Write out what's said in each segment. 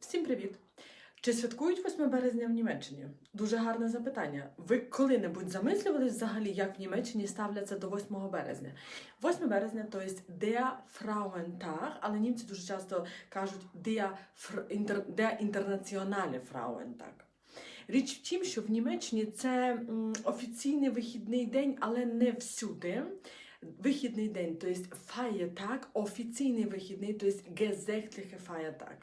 Всім привіт! Чи святкують 8 березня в Німеччині? Дуже гарне запитання. Ви коли-небудь замислювались взагалі, як в Німеччині ставляться до 8 березня? 8 березня то є Der Frauentag, але німці дуже часто кажуть Der, Der Internationale Frauentag. Річ в тім, що в Німеччині це офіційний вихідний день, але не всюди. Вихідний день, то є Feiertag, офіційний вихідний, то є gesetzliche Feiertag.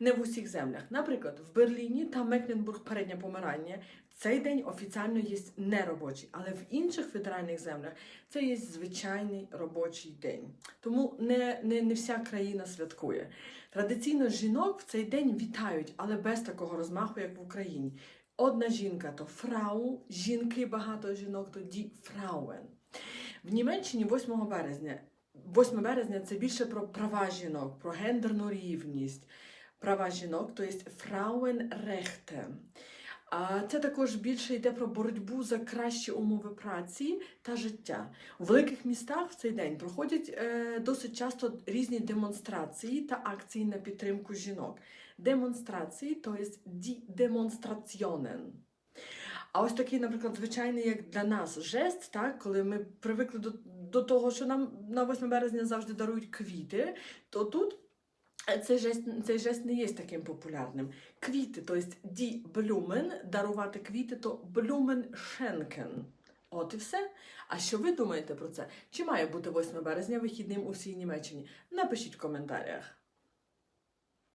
Не в усіх землях. Наприклад, в Берліні та Мекленбург переднє помирання цей день офіціально є неробочий, але в інших федеральних землях це є звичайний робочий день. Тому не, не, не вся країна святкує. Традиційно жінок в цей день вітають, але без такого розмаху, як в Україні. Одна жінка то фрау, жінки багато жінок, то ді фрауен. В Німеччині 8 березня. 8 березня це більше про права жінок, про гендерну рівність. Права жінок, то є Frauenrechte. Це також більше йде про боротьбу за кращі умови праці та життя. У великих містах в цей день проходять е, досить часто різні демонстрації та акції на підтримку жінок. Демонстрації, то є Demonstrationen. А ось такий, наприклад, звичайний, як для нас, жест, так, коли ми привикли до, до того, що нам на 8 березня завжди дарують квіти, то тут цей жест, цей жест не є таким популярним. Квіти, то є die Blumen, дарувати квіти, то блюмен шенкен. От і все. А що ви думаєте про це? Чи має бути 8 березня вихідним у всій Німеччині? Напишіть в коментарях.